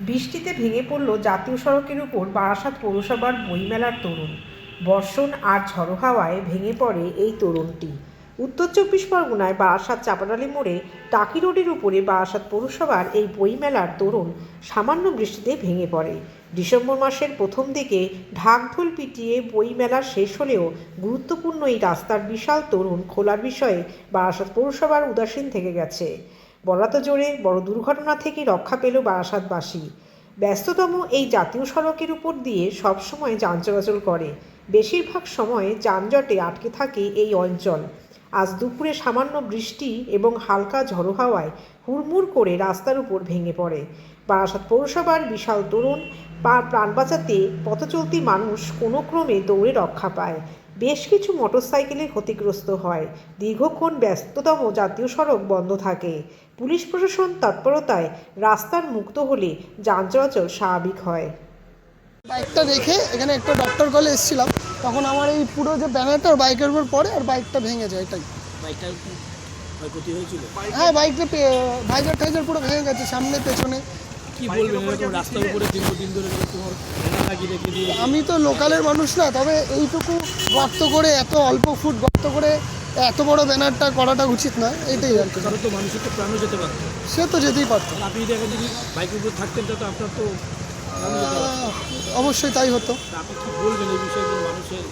বৃষ্টিতে ভেঙে পড়ল জাতীয় সড়কের উপর বারাসাত পৌরসভার বইমেলার তরুণ। বর্ষণ আর ঝড়ো হাওয়ায় ভেঙে পড়ে এই তরুণটি। উত্তর চব্বিশ পরগনায় বারাসাত চাপাডালি মোড়ে টাকি রোডের উপরে বারাসাত পৌরসভার এই বইমেলার তরুণ সামান্য বৃষ্টিতে ভেঙে পড়ে। ডিসেম্বর মাসের প্রথম দিকে ঢাকঢোল পিটিয়ে বইমেলা শেষ হলেও গুরুত্বপূর্ণ এই রাস্তার বিশাল তরুণ খোলার বিষয়ে বারাসাত পৌরসভার উদাসীন থেকে গেছে। বরাত জোরে বড় দুর্ঘটনা থেকে রক্ষা পেল বারাসাতবাসী। ব্যস্ততম এই জাতীয় সড়কের উপর দিয়ে সবসময় যান চলাচল করে। বেশিরভাগ সময় যানজটে আটকে থাকে এই অঞ্চল। আজ দুপুরে সামান্য বৃষ্টি এবং হালকা ঝড়ো হাওয়ায় হুড়মুড় করে রাস্তার উপর ভেঙে পড়ে। বারাসাত পৌরসভার বিশাল তরুণ প্রাণ বাঁচাতে পথচলতি মানুষ কোনো ক্রমে দৌড়ে রক্ষা পায়। বেশ কিছু মোটরসাইকেলে ক্ষতিগ্রস্ত হয়। দীর্ঘক্ষণ ব্যস্ততম জাতীয় সড়ক বন্ধ থাকে। পুলিশ প্রশাসন তৎপরতায় রাস্তার মুক্ত হলে যান চলাচল স্বাভাবিক হয়। বাইকটা দেখে এখানে একটা ডক্টর কলে এসেছিলাম। তখন আমার এই পুরো যে ব্যানারটা বাইকের উপর পড়ে আর বাইকটা ভেঙে যায় এটাই। বাইকটার কি ক্ষয়ক্ষতি হয়েছিল? হ্যাঁ বাইকটা ভাইজার টাইজার পুরো ভেঙে গেছে সামনে পেছনে। কি বলবেন? এরকম রাস্তার উপরে দীর্ঘদিন ধরে তোমার লাগিয়ে রেখে দিয়ে আমি তো লোকালের মানুষ না তবে এইটুকু গর্ত করে এত অল্প ফুট গর্ত করে এত বড় ব্যানারটা করাটা উচিত না এটাই আর কি। কারণ তো মানুষের তো প্রাণও যেতে পারতো। সে তো যেতেই পারতো। আপনি যদি যদি বাইকের উপর থাকতেন তো আপনার তো অবশ্যই তাই হতো। আপনি কি বলবেন এই বিষয়ে মানুষের